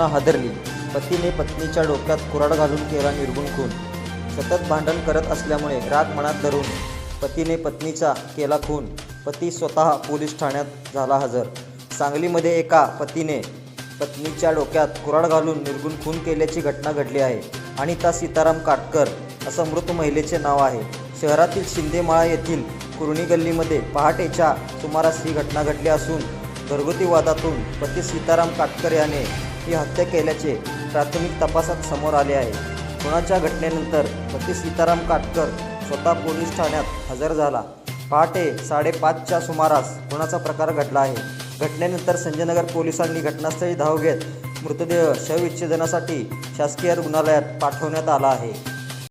हादरली. पतीने पत्नीच्या डोक्यात कुराड घालून केला निर्गुण खून. सतत भांडण करत असल्यामुळे राग मनात धरून पतीने पत्नीचा केला खून. पती स्वतः पोलीस ठाण्यात झाला हजर. सांगलीमध्ये एका पतीने पत्नीच्या डोक्यात कुराड घालून निर्गुण खून केल्याची घटना घडली आहे अनिता सीताराम काटकर असं मृत महिलेचे नाव आहे. शहरातील शिंदेमाळा येथील कुर्णी गल्लीमध्ये पहाटेच्या सुमारास ही घटना घडली असून घरगुती वादातून पती सीताराम काटकर याने ही हत्या केल्याचे प्राथमिक तपासात समोर आले आहे. खुनाच्या घटनेनंतर पती सीताराम काटकर स्वतः पोलीस ठाण्यात हजर झाला. पहाटे साडेपाचच्या सुमारास खुनाचा प्रकार घडला आहे. घटनेनंतर संजयनगर पोलिसांनी घटनास्थळी धाव घेत मृतदेह शवविच्छेदनासाठी शासकीय रुग्णालयात पाठवण्यात आला आहे.